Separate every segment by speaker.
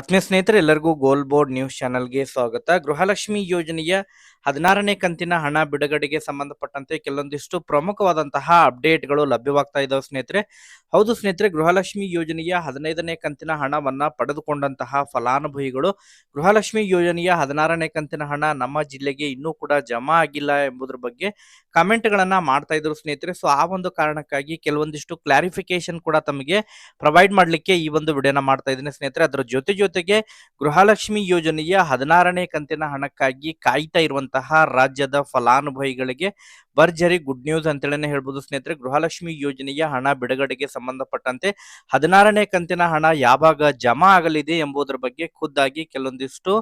Speaker 1: ಆತ್ಮೀಯ ಸ್ನೇಹಿತರೆ, ಎಲ್ಲರಿಗೂ ಗೋಲ್ ಬೋರ್ಡ್ ನ್ಯೂಸ್ ಚಾನೆಲ್ಗೆ ಸ್ವಾಗತ. ಗೃಹಲಕ್ಷ್ಮಿ ಯೋಜನೆಯ ಹದಿನಾರನೇ ಕಂತಿನ ಹಣ ಬಿಡುಗಡೆಗೆ ಸಂಬಂಧಪಟ್ಟಂತೆ ಕೆಲವೊಂದಿಷ್ಟು ಪ್ರಮುಖವಾದಂತಹ ಅಪ್ಡೇಟ್ಗಳು ಲಭ್ಯವಾಗ್ತಾ ಇದ್ದಾವೆ ಸ್ನೇಹಿತರೆ. ಹೌದು ಸ್ನೇಹಿತರೆ, ಗೃಹಲಕ್ಷ್ಮಿ ಯೋಜನೆಯ ಹದಿನೈದನೇ ಕಂತಿನ ಹಣವನ್ನ ಪಡೆದುಕೊಂಡಂತಹ ಫಲಾನುಭವಿಗಳು ಗೃಹಲಕ್ಷ್ಮಿ ಯೋಜನೆಯ ಹದಿನಾರನೇ ಕಂತಿನ ಹಣ ನಮ್ಮ ಜಿಲ್ಲೆಗೆ ಇನ್ನೂ ಕೂಡ ಜಮಾ ಆಗಿಲ್ಲ ಎಂಬುದರ ಬಗ್ಗೆ ಕಮೆಂಟ್ಗಳನ್ನ ಮಾಡ್ತಾ ಇದ್ರು ಸ್ನೇಹಿತರೆ. ಸೊ, ಆ ಒಂದು ಕಾರಣಕ್ಕಾಗಿ ಕೆಲವೊಂದಿಷ್ಟು ಕ್ಲಾರಿಫಿಕೇಶನ್ ಕೂಡ ತಮಗೆ ಪ್ರೊವೈಡ್ ಮಾಡಲಿಕ್ಕೆ ಈ ಒಂದು ವಿಡಿಯೋನ ಮಾಡ್ತಾ ಇದ್ದೀನಿ ಸ್ನೇಹಿತರೆ. ಅದರ ಜೊತೆ ಜೊತೆಗೆ ಗೃಹಲಕ್ಷ್ಮಿ ಯೋಜನೆಯ ಹದಿನಾರನೇ ಕಂತಿನ ಹಣಕ್ಕಾಗಿ ಕಾಯ್ತಾ ಇರುವಂತಹ ರಾಜ್ಯದ ಫಲಾನುಭವಿಗಳಿಗೆ ಭರ್ಜರಿ ಗುಡ್ ನ್ಯೂಸ್ ಅಂತೇಳಿ ಹೇಳ್ಬೋದು ಸ್ನೇಹಿತರೆ. ಗೃಹಲಕ್ಷ್ಮಿ ಯೋಜನೆಯ ಹಣ ಬಿಡುಗಡೆಗೆ ಸಂಬಂಧಪಟ್ಟಂತೆ ಹದಿನಾರನೇ ಕಂತಿನ ಹಣ ಯಾವಾಗ ಜಮಾ ಆಗಲಿದೆ ಎಂಬುದರ ಬಗ್ಗೆ ಖುದ್ದಾಗಿ ಕೆಲವೊಂದಿಷ್ಟು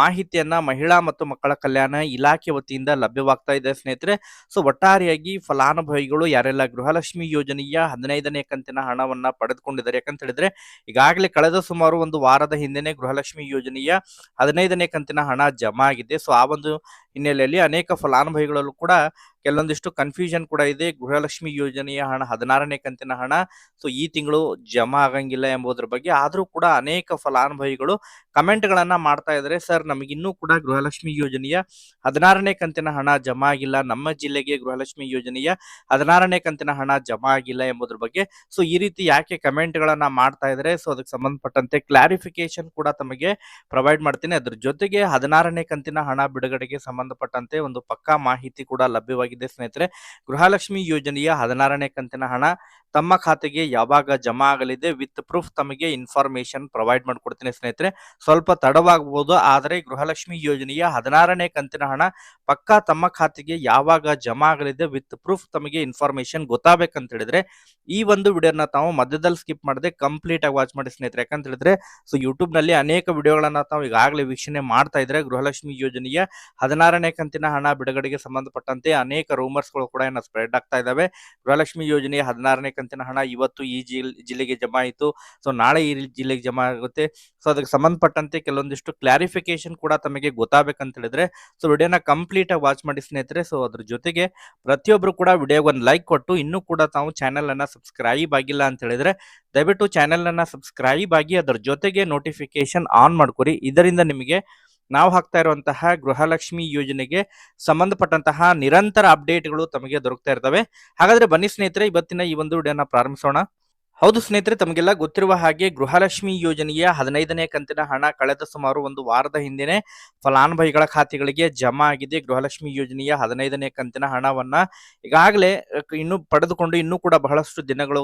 Speaker 1: ಮಾಹಿತಿಯನ್ನ ಮಹಿಳಾ ಮತ್ತು ಮಕ್ಕಳ ಕಲ್ಯಾಣ ಇಲಾಖೆ ವತಿಯಿಂದ ಲಭ್ಯವಾಗ್ತಾ ಇದೆ ಸ್ನೇಹಿತರೆ. ಸೊ ಒಟ್ಟಾರೆಯಾಗಿ ಫಲಾನುಭವಿಗಳು ಯಾರೆಲ್ಲ ಗೃಹಲಕ್ಷ್ಮಿ ಯೋಜನೆಯ ಹದಿನೈದನೇ ಕಂತಿನ ಹಣವನ್ನ ಪಡೆದುಕೊಂಡಿದ್ದಾರೆ ಯಾಕಂತ ಹೇಳಿದ್ರೆ ಈಗಾಗಲೇ ಕಳೆದ ಸುಮಾರು ಒಂದು ವಾರದ ಹಿಂದೆನೆ ಗೃಹಲಕ್ಷ್ಮಿ ಯೋಜನೆಯ ಹದಿನೈದನೇ ಕಂತಿನ ಹಣ ಜಮಾ ಆಗಿದೆ. ಸೊ ಆ ಒಂದು ಹಿನ್ನೆಲೆಯಲ್ಲಿ ಅನೇಕ ಫಲಾನುಭವಿಗಳಲ್ಲೂ ಕೂಡ ಕೆಲವೊಂದಿಷ್ಟು ಕನ್ಫ್ಯೂಷನ್ ಕೂಡ ಇದೆ. ಗೃಹಲಕ್ಷ್ಮಿ ಯೋಜನೆಯ ಹಣ, ಹದಿನಾರನೇ ಕಂತಿನ ಹಣ. ಸೊ ಈ ತಿಂಗಳು ಜಮಾ ಆಗಂಗಿಲ್ಲ ಎಂಬುದರ ಬಗ್ಗೆ ಆದರೂ ಕೂಡ ಅನೇಕ ಫಲಾನುಭವಿಗಳು ಕಮೆಂಟ್ಗಳನ್ನ ಮಾಡ್ತಾ ಇದ್ದಾರೆ ಸರ್, ನಮಗಿನ್ನೂ ಕೂಡ ಗೃಹಲಕ್ಷ್ಮಿ ಯೋಜನೆಯ ಹದಿನಾರನೇ ಕಂತಿನ ಹಣ ಜಮಾ ಆಗಿಲ್ಲ. ನಮ್ಮ ಜಿಲ್ಲೆಗೆ ಗೃಹಲಕ್ಷ್ಮಿ ಯೋಜನೆಯ ಹದಿನಾರನೇ ಕಂತಿನ ಹಣ ಜಮಾ ಆಗಿಲ್ಲ ಎಂಬುದರ ಬಗ್ಗೆ. ಸೊ ಈ ರೀತಿ ಯಾಕೆ ಕಮೆಂಟ್ಗಳನ್ನ ಮಾಡ್ತಾ ಇದ್ದಾರೆ ಸೊ ಅದಕ್ಕೆ ಸಂಬಂಧಪಟ್ಟಂತೆ ಕ್ಲಾರಿಫಿಕೇಶನ್ ಕೂಡ ತಮಗೆ ಪ್ರೊವೈಡ್ ಮಾಡ್ತೀನಿ. ಅದ್ರ ಜೊತೆಗೆ ಹದಿನಾರನೇ ಕಂತಿನ ಹಣ ಬಿಡುಗಡೆಗೆ ಸಂಬಂಧಪಟ್ಟಂತೆ ಒಂದು ಪಕ್ಕಾ ಮಾಹಿತಿ ಕೂಡ ಲಭ್ಯವಾಗಿದೆ ಸ್ನೇಹಿತರೆ. ಗೃಹಲಕ್ಷ್ಮಿ ಯೋಜನೆಯ ಹದಿನಾರನೇ ಕಂತಿನ ಹಣ ತಮ್ಮ ಖಾತೆಗೆ ಯಾವಾಗ ಜಮಾ ಆಗಲಿದೆ ವಿತ್ ಪ್ರೂಫ್ ತಮಗೆ ಇನ್ಫಾರ್ಮೇಶನ್ ಪ್ರೊವೈಡ್ ಮಾಡ್ಕೊಡ್ತೀನಿ ಸ್ನೇಹಿತರೆ. ಸ್ವಲ್ಪ ತಡವಾಗಬಹುದು ಆದರೆ ಗೃಹಲಕ್ಷ್ಮಿ ಯೋಜನೆಯ ಹದಿನಾರನೇ ಕಂತಿನ ಹಣ ಪಕ್ಕಾ ತಮ್ಮ ಖಾತೆಗೆ ಯಾವಾಗ ಜಮಾ ಆಗಲಿದೆ ವಿತ್ ಪ್ರೂಫ್ ತಮಗೆ ಇನ್ಫಾರ್ಮೇಶನ್ ಗೊತ್ತಾಗಬೇಕಂತ ಹೇಳಿದ್ರೆ, ಈ ಒಂದು ವಿಡಿಯೋನ ತಾವು ಮಧ್ಯದಲ್ಲಿ ಸ್ಕಿಪ್ ಮಾಡದೆ ಕಂಪ್ಲೀಟ್ ಆಗಿ ವಾಚ್ ಮಾಡಿ ಸ್ನೇಹಿತರೆ. ಯಾಕಂತ ಹೇಳಿದ್ರೆ ಸೊ ಯೂಟ್ಯೂಬ್ನಲ್ಲಿ ಅನೇಕ ವಿಡಿಯೋಗಳನ್ನ ತಾವು ಈಗಾಗಲೇ ವೀಕ್ಷಣೆ ಮಾಡ್ತಾ ಇದ್ರೆ ಗೃಹಲಕ್ಷ್ಮಿ ಯೋಜನೆಯ ಹದಿನಾರನೇ ಕಂತಿನ ಹಣ ಬಿಡುಗಡೆಗೆ ಸಂಬಂಧಪಟ್ಟಂತೆ ಅನೇಕ ರೂಮರ್ಸ್ಗಳು ಕೂಡ ಸ್ಪ್ರೆಡ್ ಆಗ್ತಾ ಇದಾವೆ. ಗೃಹಲಕ್ಷ್ಮಿ ಯೋಜನೆಯ ಹದಿನಾರನೇ ಹಣ ಇವತ್ತು ಈ ಜಿಲ್, ಜಿಲ್ಲೆಗೆ ಜಮಾ ಆಯಿತು. ಸೊ, ನಾಳೆ ಈ ಜಿಲ್ಲೆಗೆ ಜಮಾ ಆಗುತ್ತೆ. ಸೊ, ಅದಕ್ಕೆ ಸಂಬಂಧಪಟ್ಟಂತೆ ಕೆಲವೊಂದಿಷ್ಟು ಕ್ಲಾರಿಫಿಕೇಶನ್ ಕೂಡ ತಮಗೆ ಗೊತ್ತಾಗಬೇಕಂತ ಹೇಳಿದ್ರೆ ಸೊ, ವಿಡಿಯೋನ ಕಂಪ್ಲೀಟ್ ಆಗಿ ವಾಚ್ ಮಾಡಿ ಸ್ನೇಹಿತರೆ. ಸೊ, ಅದ್ರ ಜೊತೆಗೆ ಪ್ರತಿಯೊಬ್ಬರು ಕೂಡ ವಿಡಿಯೋಗೆ ಒಂದು ಲೈಕ್ ಕೊಟ್ಟು, ಇನ್ನೂ ಕೂಡ ತಾವು ಚಾನೆಲ್ ಅನ್ನ ಸಬ್ಸ್ಕ್ರೈಬ್ ಆಗಿಲ್ಲ ಅಂತ ಹೇಳಿದ್ರೆ ದಯವಿಟ್ಟು ಚಾನೆಲ್ ಅನ್ನ ಸಬ್ಸ್ಕ್ರೈಬ್ ಆಗಿ ಅದರ ಜೊತೆಗೆ ನೋಟಿಫಿಕೇಶನ್ ಆನ್ ಮಾಡ್ಕೊರಿ ಇದರಿಂದ ನಿಮಗೆ ನಾವು ಹಾಕ್ತಾ ಇರುವಂತಹ ಗೃಹಲಕ್ಷ್ಮಿ ಯೋಜನೆಗೆ ಸಂಬಂಧಪಟ್ಟಂತಹ ನಿರಂತರ ಅಪ್ಡೇಟ್ಗಳು ತಮಗೆ ದೊರಕ್ತಾ ಇರ್ತವೆ. ಹಾಗಾದ್ರೆ ಬನ್ನಿ ಸ್ನೇಹಿತರೆ, ಇವತ್ತಿನ ಈ ಒಂದು ವಿಡಿಯೋನ ಪ್ರಾರಂಭಿಸೋಣ. ಹೌದು ಸ್ನೇಹಿತರೆ, ತಮಗೆಲ್ಲ ಗೊತ್ತಿರುವ ಹಾಗೆ ಗೃಹಲಕ್ಷ್ಮಿ ಯೋಜನೆಯ ಹದಿನೈದನೇ ಕಂತಿನ ಹಣ ಕಳೆದ ಸುಮಾರು ಒಂದು ವಾರದ ಹಿಂದೆನೆ ಫಲಾನುಭವಿಗಳ ಖಾತೆಗಳಿಗೆ ಜಮಾ ಆಗಿದೆ. ಗೃಹಲಕ್ಷ್ಮಿ ಯೋಜನೆಯ ಹದಿನೈದನೇ ಕಂತಿನ ಹಣವನ್ನ ಈಗಾಗಲೇ ಇನ್ನು ಪಡೆದುಕೊಂಡು ಇನ್ನೂ ಕೂಡ ಬಹಳಷ್ಟು ದಿನಗಳು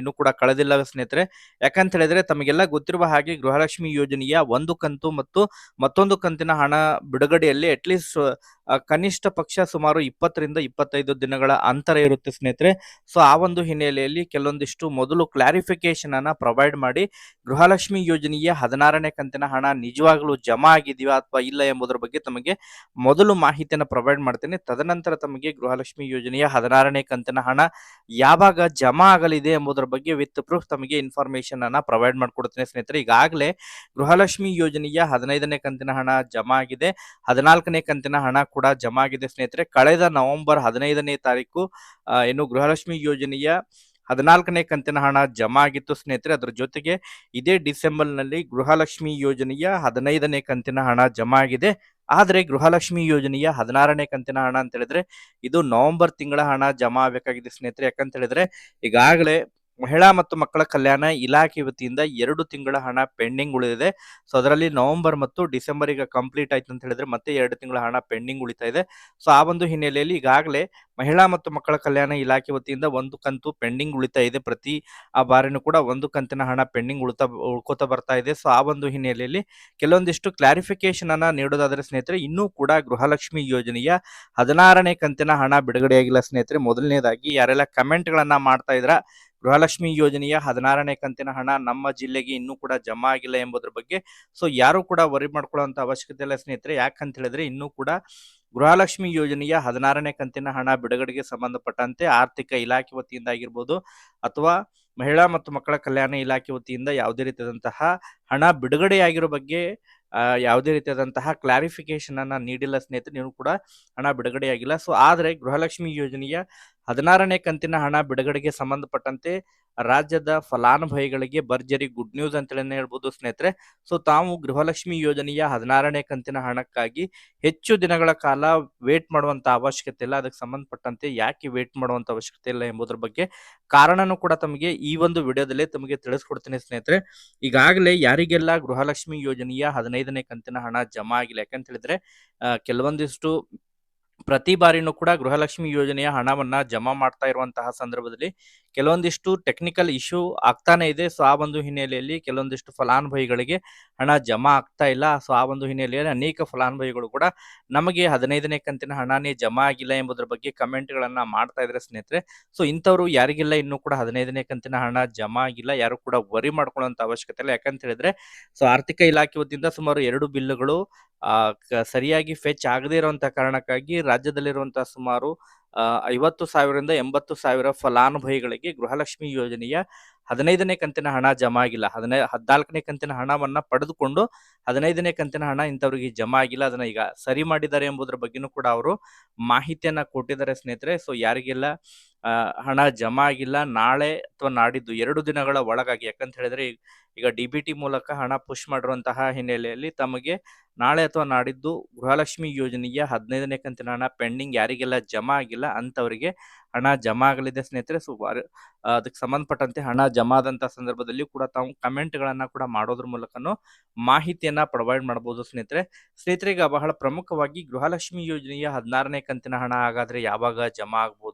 Speaker 1: ಇನ್ನೂ ಕೂಡ ಕಳೆದಿಲ್ಲ ಸ್ನೇಹಿತರೆ. ಯಾಕಂತ ಹೇಳಿದ್ರೆ ತಮಗೆಲ್ಲ ಗೊತ್ತಿರುವ ಹಾಗೆ ಗೃಹಲಕ್ಷ್ಮಿ ಯೋಜನೆಯ ಒಂದು ಕಂತು ಮತ್ತು ಮತ್ತೊಂದು ಕಂತಿನ ಹಣ ಬಿಡುಗಡೆಯಲ್ಲಿ ಅಟ್ಲೀಸ್ಟ್ ಕನಿಷ್ಠ ಪಕ್ಷ ಸುಮಾರು ಇಪ್ಪತ್ತರಿಂದ ಇಪ್ಪತ್ತೈದು ದಿನಗಳ ಅಂತರ ಇರುತ್ತೆ ಸ್ನೇಹಿತರೆ. ಸೊ ಆ ಒಂದು ಹಿನ್ನೆಲೆಯಲ್ಲಿ ಕೆಲವೊಂದಿಷ್ಟು ಮೊದಲು ಕ್ಲಾರಿಫಿಕೇಶನ್ ಅನ್ನ ಪ್ರೊವೈಡ್ ಮಾಡಿ ಗೃಹಲಕ್ಷ್ಮಿ ಯೋಜನೆಯ ಹದಿನಾರನೇ ಕಂತಿನ ಹಣ ನಿಜವಾಗ್ಲೂ ಜಮಾ ಆಗಿದೆಯಾ ಅಥವಾ ಇಲ್ಲ ಎಂಬುದರ ಬಗ್ಗೆ ತಮಗೆ ಮೊದಲು ಮಾಹಿತಿಯನ್ನ ಪ್ರೊವೈಡ್ ಮಾಡ್ತೇನೆ. ತದನಂತರ ತಮಗೆ ಗೃಹಲಕ್ಷ್ಮಿ ಯೋಜನೆಯ ಹದಿನಾರನೇ ಕಂತಿನ ಹಣ ಯಾವಾಗ ಜಮಾ ಆಗಲಿದೆ ಎಂಬುದರ ಬಗ್ಗೆ ವಿತ್ ಪ್ರೂಫ್ ತಮಗೆ ಇನ್ಫಾರ್ಮೇಶನ್ ಅನ್ನ ಪ್ರೊವೈಡ್ ಮಾಡಿಕೊಡ್ತೇನೆ ಸ್ನೇಹಿತರೆ. ಈಗಾಗಲೇ ಗೃಹಲಕ್ಷ್ಮಿ ಯೋಜನೆಯ ಹದಿನೈದನೇ ಕಂತಿನ ಹಣ ಜಮಾ ಆಗಿದೆ. ಹದಿನಾಲ್ಕನೇ ಕಂತಿನ ಹಣ ಕೂಡ ಜಮಾ ಆಗಿದೆ, ಸ್ನೇಹಿತರೆ. ಕಳೆದ ನವೆಂಬರ್ ಹದಿನೈದನೇ ತಾರೀಕು ಏನು ಗೃಹಲಕ್ಷ್ಮಿ ಯೋಜನೆಯ ಹದಿನಾಲ್ಕನೇ ಕಂತಿನ ಹಣ ಜಮಾ ಆಗಿತ್ತು, ಸ್ನೇಹಿತರೆ. ಅದರ ಜೊತೆಗೆ ಇದೇ ಡಿಸೆಂಬರ್ನಲ್ಲಿ ಗೃಹಲಕ್ಷ್ಮಿ ಯೋಜನೆಯ ಹದಿನೈದನೇ ಕಂತಿನ ಹಣ ಜಮಾ ಆಗಿದೆ. ಆದ್ರೆ ಗೃಹಲಕ್ಷ್ಮಿ ಯೋಜನೆಯ ಹದಿನಾರನೇ ಕಂತಿನ ಹಣ ಅಂತ ಹೇಳಿದ್ರೆ, ಇದು ನವೆಂಬರ್ ತಿಂಗಳ ಹಣ ಜಮಾ ಆಗಬೇಕಾಗಿದೆ, ಸ್ನೇಹಿತರೆ. ಯಾಕಂತ ಹೇಳಿದ್ರೆ, ಈಗಾಗಲೇ ಮಹಿಳಾ ಮತ್ತು ಮಕ್ಕಳ ಕಲ್ಯಾಣ ಇಲಾಖೆ ವತಿಯಿಂದ ಎರಡು ತಿಂಗಳ ಹಣ ಪೆಂಡಿಂಗ್ ಉಳಿದಿದೆ. ಸೊ, ಅದರಲ್ಲಿ ನವೆಂಬರ್ ಮತ್ತು ಡಿಸೆಂಬರ್ ಈಗ ಕಂಪ್ಲೀಟ್ ಆಯ್ತು ಅಂತ ಹೇಳಿದ್ರೆ ಮತ್ತೆ ಎರಡು ತಿಂಗಳ ಹಣ ಪೆಂಡಿಂಗ್ ಉಳಿತಾ ಇದೆ. ಸೊ, ಆ ಒಂದು ಹಿನ್ನೆಲೆಯಲ್ಲಿ ಈಗಾಗಲೇ ಮಹಿಳಾ ಮತ್ತು ಮಕ್ಕಳ ಕಲ್ಯಾಣ ಇಲಾಖೆ ವತಿಯಿಂದ ಒಂದು ಕಂತು ಪೆಂಡಿಂಗ್ ಉಳಿತಾ ಇದೆ. ಪ್ರತಿ ಆ ಬಾರಿನೂ ಕೂಡ ಒಂದು ಕಂತಿನ ಹಣ ಪೆಂಡಿಂಗ್ ಉಳಿತಾ, ಉಳ್ಕೋತಾ ಬರ್ತಾ ಇದೆ. ಸೊ, ಆ ಒಂದು ಹಿನ್ನೆಲೆಯಲ್ಲಿ ಕೆಲವೊಂದಿಷ್ಟು ಕ್ಲಾರಿಫಿಕೇಶನ್ ಅನ್ನ ನೀಡೋದಾದ್ರೆ ಸ್ನೇಹಿತರೆ, ಇನ್ನೂ ಕೂಡ ಗೃಹಲಕ್ಷ್ಮಿ ಯೋಜನೆಯ ಹದಿನಾರನೇ ಕಂತಿನ ಹಣ ಬಿಡುಗಡೆಯಾಗಿಲ್ಲ ಸ್ನೇಹಿತರೆ. ಮೊದಲನೇದಾಗಿ ಯಾರೆಲ್ಲ ಕಮೆಂಟ್ ಗಳನ್ನ ಮಾಡ್ತಾ ಇದ್ರ ಗೃಹಲಕ್ಷ್ಮಿ ಯೋಜನೆಯ ಹದಿನಾರನೇ ಕಂತಿನ ಹಣ ನಮ್ಮ ಜಿಲ್ಲೆಗೆ ಇನ್ನೂ ಕೂಡ ಜಮಾ ಆಗಿಲ್ಲ ಎಂಬುದರ ಬಗ್ಗೆ ಸೊ ಯಾರು ಕೂಡ ವರಿ ಮಾಡ್ಕೊಳ್ಳುವಂತ ಅವಶ್ಯಕತೆ ಇಲ್ಲ ಸ್ನೇಹಿತರೆ. ಯಾಕಂತ ಹೇಳಿದ್ರೆ ಇನ್ನೂ ಕೂಡ ಗೃಹಲಕ್ಷ್ಮಿ ಯೋಜನೆಯ ಹದಿನಾರನೇ ಕಂತಿನ ಹಣ ಬಿಡುಗಡೆಗೆ ಸಂಬಂಧಪಟ್ಟಂತೆ ಆರ್ಥಿಕ ಇಲಾಖೆ ವತಿಯಿಂದ ಆಗಿರ್ಬೋದು ಅಥವಾ ಮಹಿಳಾ ಮತ್ತು ಮಕ್ಕಳ ಕಲ್ಯಾಣ ಇಲಾಖೆ ವತಿಯಿಂದ ಯಾವುದೇ ರೀತಿಯಾದಂತಹ ಹಣ ಬಿಡುಗಡೆಯಾಗಿರೋ ಬಗ್ಗೆ ಯಾವುದೇ ರೀತಿಯಾದಂತಹ ಕ್ಲಾರಿಫಿಕೇಶನ್ ಅನ್ನ ನೀಡಿಲ್ಲ ಸ್ನೇಹಿತರೆ. ನೀವು ಕೂಡ ಹಣ ಬಿಡುಗಡೆಯಾಗಿಲ್ಲ. ಸೊ ಆದ್ರೆ ಗೃಹಲಕ್ಷ್ಮಿ ಯೋಜನೆಯ ಹದಿನಾರನೇ ಕಂತಿನ ಹಣ ಬಿಡುಗಡೆಗೆ ಸಂಬಂಧಪಟ್ಟಂತೆ ರಾಜ್ಯದ ಫಲಾನುಭವಿಗಳಿಗೆ ಭರ್ಜರಿ ಗುಡ್ ನ್ಯೂಸ್ ಅಂತೇಳಿ ಹೇಳ್ಬೋದು ಸ್ನೇಹಿತರೆ. ಸೊ ತಾವು ಗೃಹಲಕ್ಷ್ಮಿ ಯೋಜನೆಯ ಹದಿನಾರನೇ ಕಂತಿನ ಹಣಕ್ಕಾಗಿ ಹೆಚ್ಚು ದಿನಗಳ ಕಾಲ ವೇಟ್ ಮಾಡುವಂತ ಅವಶ್ಯಕತೆ ಇಲ್ಲ. ಅದಕ್ಕೆ ಸಂಬಂಧಪಟ್ಟಂತೆ ಯಾಕೆ ವೇಟ್ ಮಾಡುವಂತ ಅವಶ್ಯಕತೆ ಇಲ್ಲ ಎಂಬುದರ ಬಗ್ಗೆ ಕಾರಣನೂ ಕೂಡ ತಮಗೆ ಈ ಒಂದು ವಿಡಿಯೋದಲ್ಲಿ ತಮಗೆ ತಿಳಿಸ್ಕೊಡ್ತೀನಿ ಸ್ನೇಹಿತರೆ. ಈಗಾಗಲೇ ಯಾರಿಗೆಲ್ಲ ಗೃಹಲಕ್ಷ್ಮಿ ಯೋಜನೆಯ ಹದಿನೈದನೇ ಕಂತಿನ ಹಣ ಜಮಾ ಆಗಿಲ್ಲ ಯಾಕಂತ ಹೇಳಿದ್ರೆ ಕೆಲವೊಂದಿಷ್ಟು ಪ್ರತಿ ಬಾರಿನೂ ಕೂಡ ಗೃಹಲಕ್ಷ್ಮಿ ಯೋಜನೆಯ ಹಣವನ್ನ ಜಮಾ ಮಾಡ್ತಾ ಇರುವಂತಹ ಸಂದರ್ಭದಲ್ಲಿ ಕೆಲವೊಂದಿಷ್ಟು ಟೆಕ್ನಿಕಲ್ ಇಶ್ಯೂ ಆಗ್ತಾನೆ ಇದೆ. ಸೊ ಆ ಒಂದು ಹಿನ್ನೆಲೆಯಲ್ಲಿ ಕೆಲವೊಂದಿಷ್ಟು ಫಲಾನುಭವಿಗಳಿಗೆ ಹಣ ಜಮಾ ಆಗ್ತಾ ಇಲ್ಲ. ಸೊ ಆ ಒಂದು ಹಿನ್ನೆಲೆಯಲ್ಲಿ ಅನೇಕ ಫಲಾನುಭವಿಗಳು ಕೂಡ ನಮಗೆ ಹದಿನೈದನೇ ಕಂತಿನ ಹಣನೇ ಜಮಾ ಆಗಿಲ್ಲ ಎಂಬುದರ ಬಗ್ಗೆ ಕಮೆಂಟ್ಗಳನ್ನ ಮಾಡ್ತಾ ಇದ್ರೆ ಸ್ನೇಹಿತರೆ. ಸೊ ಇಂಥವ್ರು ಯಾರಿಗಿಲ್ಲ, ಇನ್ನೂ ಕೂಡ ಹದಿನೈದನೇ ಕಂತಿನ ಹಣ ಜಮಾ ಆಗಿಲ್ಲ. ಯಾರು ಕೂಡ ವರಿ ಮಾಡ್ಕೊಳ್ಳುವಂತ ಅವಶ್ಯಕತೆ ಇಲ್ಲ. ಯಾಕಂತ ಹೇಳಿದ್ರೆ ಸೊ ಆರ್ಥಿಕ ಇಲಾಖೆ ವತಿಯಿಂದ ಸುಮಾರು ಎರಡು ಬಿಲ್ಗಳು ಸರಿಯಾಗಿ ಫೆಚ್ ಆಗದೇ ಇರುವಂತಹ ಕಾರಣಕ್ಕಾಗಿ ರಾಜ್ಯದಲ್ಲಿರುವಂತಹ ಸುಮಾರು ಐವತ್ತು ಸಾವಿರದಿಂದ ಎಂಬತ್ತು ಸಾವಿರ ಫಲಾನುಭವಿಗಳಿಗೆ ಗೃಹಲಕ್ಷ್ಮಿ ಯೋಜನೆಯ ಹದಿನೈದನೇ ಕಂತಿನ ಹಣ ಜಮಾ ಆಗಿಲ್ಲ ಹದಿನೈ, ಹದಿನಾಲ್ಕನೇ ಕಂತಿನ ಹಣವನ್ನ ಪಡೆದುಕೊಂಡು ಹದಿನೈದನೇ ಕಂತಿನ ಹಣ ಇಂಥವ್ರಿಗೆ ಜಮಾ ಆಗಿಲ್ಲ ಅದನ್ನ ಈಗ ಸರಿ ಮಾಡಿದ್ದಾರೆ ಎಂಬುದರ ಬಗ್ಗೆನೂ ಕೂಡ ಅವರು ಮಾಹಿತಿಯನ್ನ ಕೊಟ್ಟಿದ್ದಾರೆ ಸ್ನೇಹಿತರೆ. ಸೊ ಯಾರಿಗೆಲ್ಲ ಹಣ ಜಮಾ ಆಗಿಲ್ಲ ನಾಳೆ ಅಥವಾ ನಾಡಿದ್ದು ಎರಡು ದಿನಗಳ ಒಳಗಾಗಿ, ಯಾಕಂತ ಹೇಳಿದ್ರೆ ಈಗ ಡಿ ಬಿ ಟಿ ಮೂಲಕ ಹಣ ಪುಷ್ ಮಾಡಿರುವಂತಹ ಹಿನ್ನೆಲೆಯಲ್ಲಿ ತಮಗೆ ನಾಳೆ ಅಥವಾ ನಾಡಿದ್ದು ಗೃಹಲಕ್ಷ್ಮಿ ಯೋಜನೆಯ ಹದಿನೈದನೇ ಕಂತಿನ ಹಣ ಪೆಂಡಿಂಗ್, ಯಾರಿಗೆಲ್ಲ ಜಮಾ ಆಗಿಲ್ಲ ಅಂತವರಿಗೆ ಹಣ ಜಮಾ ಆಗಲಿದೆ ಸ್ನೇಹಿತರೆ. ಸೊ ಅದಕ್ಕೆ ಸಂಬಂಧಪಟ್ಟಂತೆ ಹಣ ಜಮಾ ಆದಂತಹ ಸಂದರ್ಭದಲ್ಲಿ ಕೂಡ ತಾವು ಕಮೆಂಟ್ಗಳನ್ನ ಕೂಡ ಮಾಡೋದ್ರ ಮೂಲಕನೂ ಮಾಹಿತಿಯನ್ನ ಪ್ರೊವೈಡ್ ಮಾಡಬಹುದು ಸ್ನೇಹಿತರೆ. ಸ್ನೇಹಿತರೆ ಬಹಳ ಪ್ರಮುಖವಾಗಿ ಗೃಹಲಕ್ಷ್ಮಿ ಯೋಜನೆಯ ಹದಿನಾರನೇ ಕಂತಿನ ಹಣ ಹಾಗಾದ್ರೆ ಯಾವಾಗ ಜಮಾ ಆಗ್ಬೋದು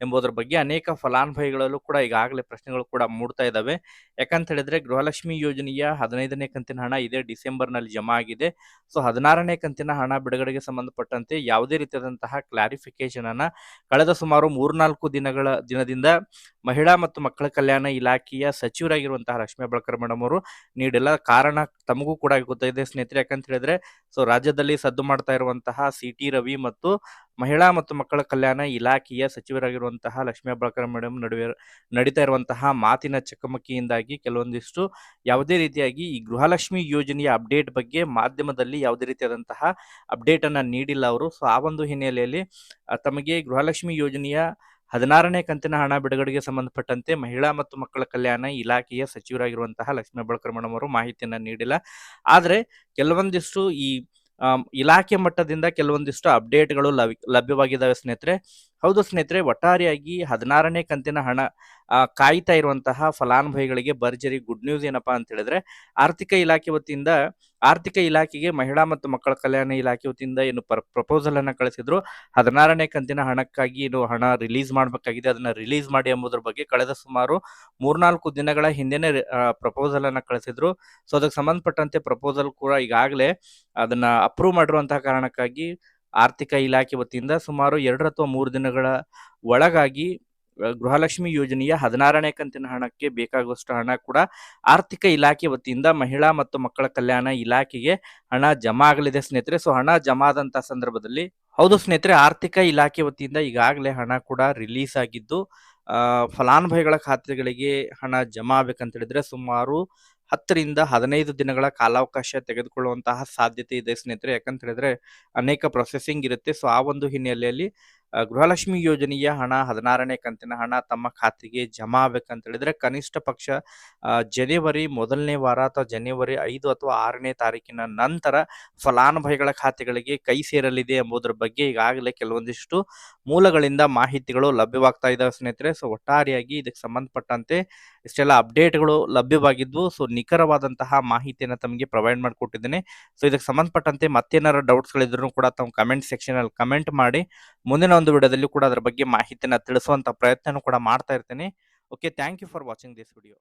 Speaker 1: ಎಂಬುದರ ಬಗ್ಗೆ ಅನೇಕ ಫಲಾನುಭವಿಗಳಲ್ಲೂ ಕೂಡ ಈಗಾಗಲೇ ಪ್ರಶ್ನೆಗಳು ಕೂಡ ಮೂಡ್ತಾ ಇದ್ದಾವೆ. ಯಾಕಂತ ಹೇಳಿದ್ರೆ ಗೃಹಲಕ್ಷ್ಮಿ ಯೋಜನೆಯ ಹದಿನೈದನೇ ಕಂತಿನ ಹಣ ಇದೇ ಡಿಸೆಂಬರ್ನಲ್ಲಿ ಜಮಾ ಆಗಿದೆ. ಸೊ, ಹದಿನಾರನೇ ಕಂತಿನ ಹಣ ಬಿಡುಗಡೆಗೆ ಸಂಬಂಧಪಟ್ಟಂತೆ ಯಾವುದೇ ರೀತಿಯಾದಂತಹ ಕ್ಲಾರಿಫಿಕೇಶನ್ ಅನ್ನ ಕಳೆದ ಸುಮಾರು ಮೂರ್ನಾಲ್ಕು ದಿನಗಳ ದಿನದಿಂದ ಮಹಿಳಾ ಮತ್ತು ಮಕ್ಕಳ ಕಲ್ಯಾಣ ಇಲಾಖೆಯ ಸಚಿವರಾಗಿರುವಂತಹ ರಶ್ಮಿ ಬಳಕರ್ ಮೇಡಮ್ ಅವರು ನೀಡಿಲ್ಲ ಕಾರಣ ತಮಗೂ ಕೂಡ ಗೊತ್ತಾಗಿದೆ ಸ್ನೇಹಿತರೆ. ಯಾಕಂತ ಹೇಳಿದ್ರೆ, ಸೊ ರಾಜ್ಯದಲ್ಲಿ ಸದ್ದು ಮಾಡ್ತಾ ಇರುವಂತಹ ಸಿ ರವಿ ಮತ್ತು ಮಹಿಳಾ ಮತ್ತು ಮಕ್ಕಳ ಕಲ್ಯಾಣ ಇಲಾಖೆಯ ಸಚಿವರಾಗಿರುವಂತಹ ಲಕ್ಷ್ಮೀ ಬಳಕರ್ ಮೇಡಮ್ ನಡುವೆ ನಡೀತಾ ಇರುವಂತಹ ಮಾತಿನ ಚಕಮಕಿಯಿಂದಾಗಿ ಕೆಲವೊಂದಿಷ್ಟು ಯಾವುದೇ ರೀತಿಯಾಗಿ ಈ ಗೃಹಲಕ್ಷ್ಮಿ ಯೋಜನೆಯ ಅಪ್ಡೇಟ್ ಬಗ್ಗೆ ಮಾಧ್ಯಮದಲ್ಲಿ ಯಾವುದೇ ರೀತಿಯಾದಂತಹ ಅಪ್ಡೇಟ್ ಅನ್ನ ನೀಡಿಲ್ಲ ಅವರು. ಸೊ ಆ ಒಂದು ಹಿನ್ನೆಲೆಯಲ್ಲಿ ತಮಗೆ ಗೃಹಲಕ್ಷ್ಮಿ ಯೋಜನೆಯ ಹದಿನಾರನೇ ಕಂತಿನ ಹಣ ಬಿಡುಗಡೆಗೆ ಸಂಬಂಧಪಟ್ಟಂತೆ ಮಹಿಳಾ ಮತ್ತು ಮಕ್ಕಳ ಕಲ್ಯಾಣ ಇಲಾಖೆಯ ಸಚಿವರಾಗಿರುವಂತಹ ಲಕ್ಷ್ಮೀ ಬಳಕರ್ ಮೇಡಮ್ ಅವರು ಮಾಹಿತಿಯನ್ನು ನೀಡಿಲ್ಲ. ಆದರೆ ಕೆಲವೊಂದಿಷ್ಟು ಈ ಇಲಾಖೆ ಮಟ್ಟದಿಂದ ಕೆಲವೊಂದಿಷ್ಟು ಅಪ್ಡೇಟ್ಗಳು ಲಭ್ಯವಾಗಿದ್ದಾವೆ ಸ್ನೇಹಿತರೆ. ಹೌದು ಸ್ನೇಹಿತರೆ, ಒಟ್ಟಾರೆಯಾಗಿ ಹದಿನಾರನೇ ಕಂತಿನ ಹಣ ಕಾಯ್ತಾ ಇರುವಂತಹ ಫಲಾನುಭವಿಗಳಿಗೆ ಭರ್ಜರಿ ಗುಡ್ ನ್ಯೂಸ್ ಏನಪ್ಪಾ ಅಂತ ಹೇಳಿದ್ರೆ, ಆರ್ಥಿಕ ಇಲಾಖೆ ವತಿಯಿಂದ, ಆರ್ಥಿಕ ಇಲಾಖೆಗೆ ಮಹಿಳಾ ಮತ್ತು ಮಕ್ಕಳ ಕಲ್ಯಾಣ ಇಲಾಖೆ ವತಿಯಿಂದ ಏನು ಪ್ರಪೋಸಲ್ ಅನ್ನ ಕಳಿಸಿದ್ರು. ಹದಿನಾರನೇ ಕಂತಿನ ಹಣಕ್ಕಾಗಿ ಏನು ಹಣ ರಿಲೀಸ್ ಮಾಡಬೇಕಾಗಿದೆ, ಅದನ್ನ ರಿಲೀಸ್ ಮಾಡಿ ಎಂಬುದರ ಬಗ್ಗೆ ಕಳೆದ ಸುಮಾರು ಮೂರ್ನಾಲ್ಕು ದಿನಗಳ ಹಿಂದೆನೆ ಪ್ರಪೋಸಲ್ ಅನ್ನ ಕಳಿಸಿದ್ರು. ಸೊ ಅದಕ್ಕೆ ಸಂಬಂಧಪಟ್ಟಂತೆ ಪ್ರಪೋಸಲ್ ಕೂಡ ಈಗಾಗಲೇ ಅದನ್ನ ಅಪ್ರೂವ್ ಮಾಡಿರುವಂತಹ ಕಾರಣಕ್ಕಾಗಿ ಆರ್ಥಿಕ ಇಲಾಖೆ ವತಿಯಿಂದ ಸುಮಾರು ಎರಡು ಅಥವಾ ಮೂರು ದಿನಗಳ ಒಳಗಾಗಿ ಗೃಹಲಕ್ಷ್ಮಿ ಯೋಜನೆಯ ಹದಿನಾರನೇ ಕಂತಿನ ಹಣಕ್ಕೆ ಬೇಕಾಗುವಷ್ಟು ಹಣ ಕೂಡ ಆರ್ಥಿಕ ಇಲಾಖೆ ವತಿಯಿಂದ ಮಹಿಳಾ ಮತ್ತು ಮಕ್ಕಳ ಕಲ್ಯಾಣ ಇಲಾಖೆಗೆ ಹಣ ಜಮಾ ಆಗಲಿದೆ ಸ್ನೇಹಿತರೆ. ಸೊ, ಹಣ ಜಮಾ ಆದಂತಹ ಸಂದರ್ಭದಲ್ಲಿ ಹೌದು ಸ್ನೇಹಿತರೆ, ಆರ್ಥಿಕ ಇಲಾಖೆ ವತಿಯಿಂದ ಈಗಾಗಲೇ ಹಣ ಕೂಡ ರಿಲೀಸ್ ಆಗಿದ್ದು ಫಲಾನುಭವಿಗಳ ಖಾತೆಗಳಿಗೆ ಹಣ ಜಮಾ ಆಗ್ಬೇಕಂತ ಹೇಳಿದ್ರೆ ಸುಮಾರು ಹತ್ತರಿಂದ ಹದಿನೈದು ದಿನಗಳ ಕಾಲಾವಕಾಶ ತೆಗೆದುಕೊಳ್ಳುವಂತಹ ಸಾಧ್ಯತೆ ಇದೆ ಸ್ನೇಹಿತರೆ. ಯಾಕಂತ ಹೇಳಿದ್ರೆ ಅನೇಕ ಪ್ರೊಸೆಸಿಂಗ್ ಇರುತ್ತೆ. ಸೊ ಆ ಒಂದು ಹಿನ್ನೆಲೆಯಲ್ಲಿ ಗೃಹಲಕ್ಷ್ಮಿ ಯೋಜನೆಯ ಹಣ ಹದಿನಾರನೇ ಕಂತಿನ ಹಣ ತಮ್ಮ ಖಾತೆಗೆ ಜಮಾ ಆಗ್ಬೇಕಂತ ಹೇಳಿದ್ರೆ ಕನಿಷ್ಠ ಪಕ್ಷ ಜನವರಿ ಮೊದಲನೇ ವಾರ ಅಥವಾ ಜನವರಿ ಐದು ಅಥವಾ ಆರನೇ ತಾರೀಕಿನ ನಂತರ ಫಲಾನುಭವಿಗಳ ಖಾತೆಗಳಿಗೆ ಕೈ ಸೇರಲಿದೆ ಎಂಬುದರ ಬಗ್ಗೆ ಈಗಾಗಲೇ ಕೆಲವೊಂದಿಷ್ಟು ಮೂಲಗಳಿಂದ ಮಾಹಿತಿಗಳು ಲಭ್ಯವಾಗ್ತಾ ಇದ್ದಾವೆ ಸ್ನೇಹಿತರೆ. ಸೊ ಒಟ್ಟಾರೆಯಾಗಿ ಇದಕ್ಕೆ ಸಂಬಂಧಪಟ್ಟಂತೆ ಇಷ್ಟೆಲ್ಲ ಅಪ್ಡೇಟ್ಗಳು ಲಭ್ಯವಾಗಿದ್ವು. ಸೊ ನಿಖರವಾದಂತಹ ಮಾಹಿತಿಯನ್ನು ತಮಗೆ ಪ್ರೊವೈಡ್ ಮಾಡಿಕೊಟ್ಟಿದ್ದೇನೆ. ಸೊ ಇದಕ್ಕೆ ಸಂಬಂಧಪಟ್ಟಂತೆ ಮತ್ತೇನಾರ ಡೌಟ್ಸ್ಗಳಿದ್ರು ಕೂಡ ತಮ್ಮ ಕಮೆಂಟ್ ಸೆಕ್ಷನ್ ಅಲ್ಲಿ ಕಮೆಂಟ್ ಮಾಡಿ. ಮುಂದಿನ ಒಂದು ವಿಡಿಯೋದಲ್ಲಿ ಕೂಡ ಅದರ ಬಗ್ಗೆ ಮಾಹಿತಿಯನ್ನು ತಿಳಿಸುವಂತ ಪ್ರಯತ್ನ ಕೂಡ ಮಾಡ್ತಾ ಇರ್ತೇನೆ. Okay thank you for watching this video